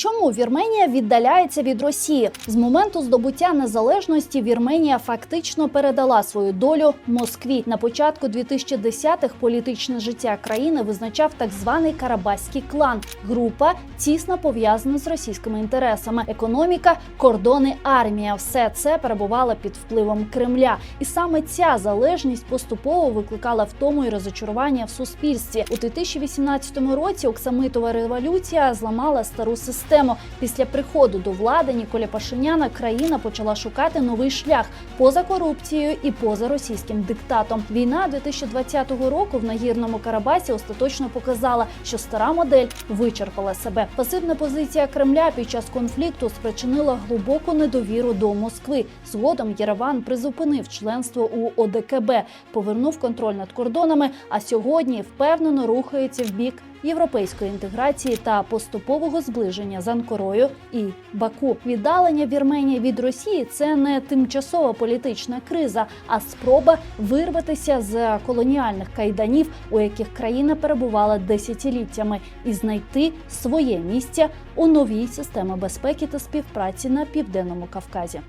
Чому Вірменія віддаляється від Росії? З моменту здобуття незалежності Вірменія фактично передала свою долю Москві. На початку 2010-х політичне життя країни визначав так званий Карабаський клан. Група тісно пов'язана з російськими інтересами. Економіка, кордони, армія все це перебувало під впливом Кремля. І саме ця залежність поступово викликала втому і розочарування в суспільстві. У 2018 році Оксамитова революція зламала стару систему. Після приходу до влади Ніколя Пашиняна країна почала шукати новий шлях поза корупцією і поза російським диктатом. Війна 2020 року в нагірному Карабасі остаточно показала, що стара модель вичерпала себе. Пасивна позиція Кремля під час конфлікту спричинила глибоку недовіру до Москви. Згодом Єреван призупинив членство у ОДКБ, повернув контроль над кордонами. А сьогодні впевнено рухається в бік європейської інтеграції та поступового зближення з Анкорою і Баку. Віддалення Вірменії від Росії це не тимчасова політична криза, а спроба вирватися з колоніальних кайданів, у яких країна перебувала десятиліттями, і знайти своє місце у новій системі безпеки та співпраці на південному Кавказі.